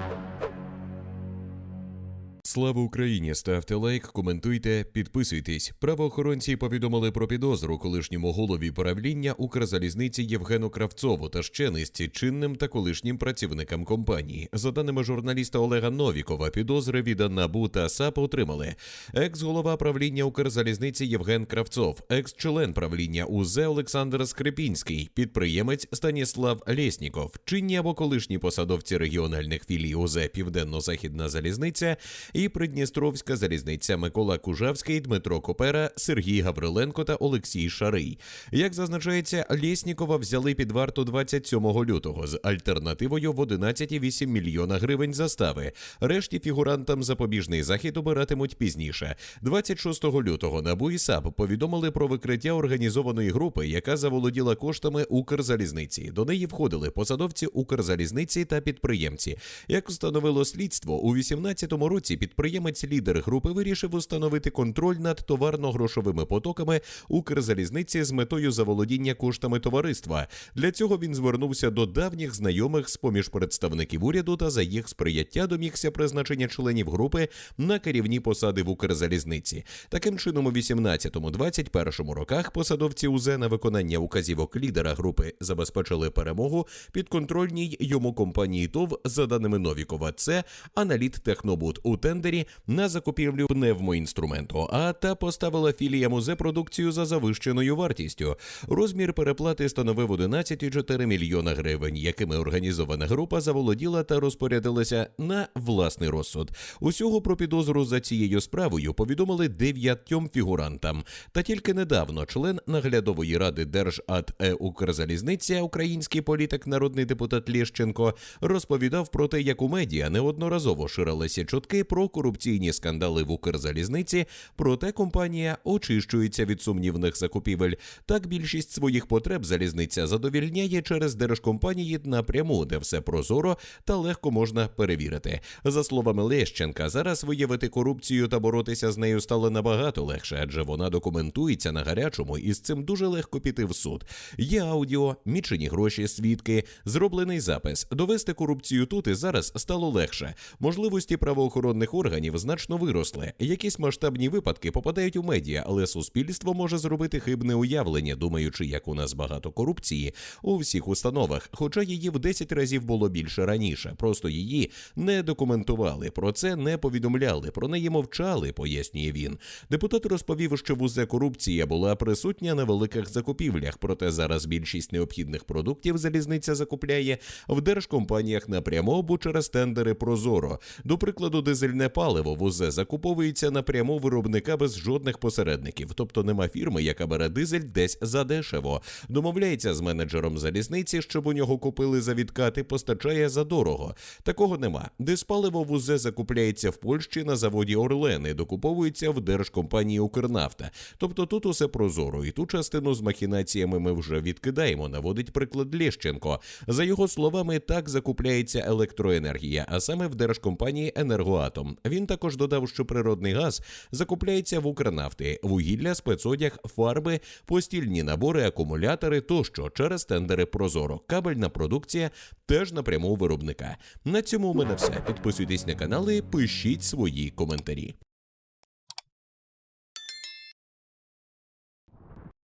Thank you. Слава Україні! Ставте лайк, коментуйте, підписуйтесь. Правоохоронці повідомили про підозру колишньому голові правління Укрзалізниці Євгену Кравцову та ще низці чинним та колишнім працівникам компанії. За даними журналіста Олега Новікова, підозри від НАБУ та САП отримали екс-голова правління Укрзалізниці Євген Кравцов, екс-член правління УЗ Олександр Скрипінський, підприємець Станіслав Лєсніков, чинні або колишні посадовці регіональних філій УЗ Південно-Західна залізниця і Придністровська залізниця Микола Кужавський, Дмитро Копера, Сергій Гавриленко та Олексій Шарий. Як зазначається, Лєснікова взяли під варту 27 лютого з альтернативою в 11,8 мільйона гривень застави. Решті фігурантам запобіжний захід обиратимуть пізніше. 26 лютого НАБУ і САП повідомили про викриття організованої групи, яка заволоділа коштами Укрзалізниці. До неї входили посадовці Укрзалізниці та підприємці. Як встановило слідство, у 18-му році підприємець-лідер групи вирішив установити контроль над товарно-грошовими потоками Укрзалізниці з метою заволодіння коштами товариства. Для цього він звернувся до давніх знайомих з поміж представників уряду та за їх сприяття домігся призначення членів групи на керівні посади в Укрзалізниці. Таким чином, у 18-21 роках посадовці УЗ на виконання указівок лідера групи забезпечили перемогу підконтрольній йому компанії ТОВ за даними Новікова. Це аналіт Технобут у тендері на закупівлю пневмоінструменту. А та поставила філія музе продукцію за завищеною вартістю. Розмір переплати становив 11,4 мільйона гривень, якими організована група заволоділа та розпорядилася на власний розсуд. Усього про підозру за цією справою повідомили дев'ятьом фігурантам. Та тільки недавно член наглядової ради Держад.Е Укрзалізниця, український політик, народний депутат Лєщенко, розповідав про те, як у медіа неодноразово ширилися чутки про корупційні скандали в Укрзалізниці, проте компанія очищується від сумнівних закупівель. Так більшість своїх потреб залізниця задовільняє через держкомпанії напряму, де все прозоро та легко можна перевірити. За словами Лещенка, зараз виявити корупцію та боротися з нею стало набагато легше, адже вона документується на гарячому, і з цим дуже легко піти в суд. Є аудіо, мічені гроші, свідки, зроблений запис. Довести корупцію тут і зараз стало легше. Можливості правоохоронних органів значно виросли. Якісь масштабні випадки попадають у медіа, але суспільство може зробити хибне уявлення, думаючи, як у нас багато корупції у всіх установах, хоча її в 10 разів було більше раніше. Просто її не документували, про це не повідомляли, про неї мовчали, пояснює він. Депутат розповів, що в УЗ корупція була присутня на великих закупівлях, проте зараз більшість необхідних продуктів залізниця закупляє в держкомпаніях напряму або через тендери Прозоро. До прикладу, дизельне паливо в УЗ закуповується напряму виробника без жодних посередників, тобто нема фірми, яка бере дизель десь задешево. Домовляється з менеджером залізниці, щоб у нього купили за відкати, постачає за дорого. Такого нема. Диспаливо в УЗ закупляється в Польщі на заводі Орлен і докуповується в держкомпанії Укрнафта. Тобто тут усе прозоро, і ту частину з махінаціями ми вже відкидаємо. Наводить приклад Лєщенко. За його словами, так закупляється електроенергія, а саме в держкомпанії Енергоатом. Він також додав, що природний газ закупляється в Укрнафти, вугілля, спецодяг, фарби, постільні набори, акумулятори тощо через тендери Прозоро. Кабельна продукція теж напряму виробника. На цьому у мене все. Підписуйтесь на канал і пишіть свої коментарі.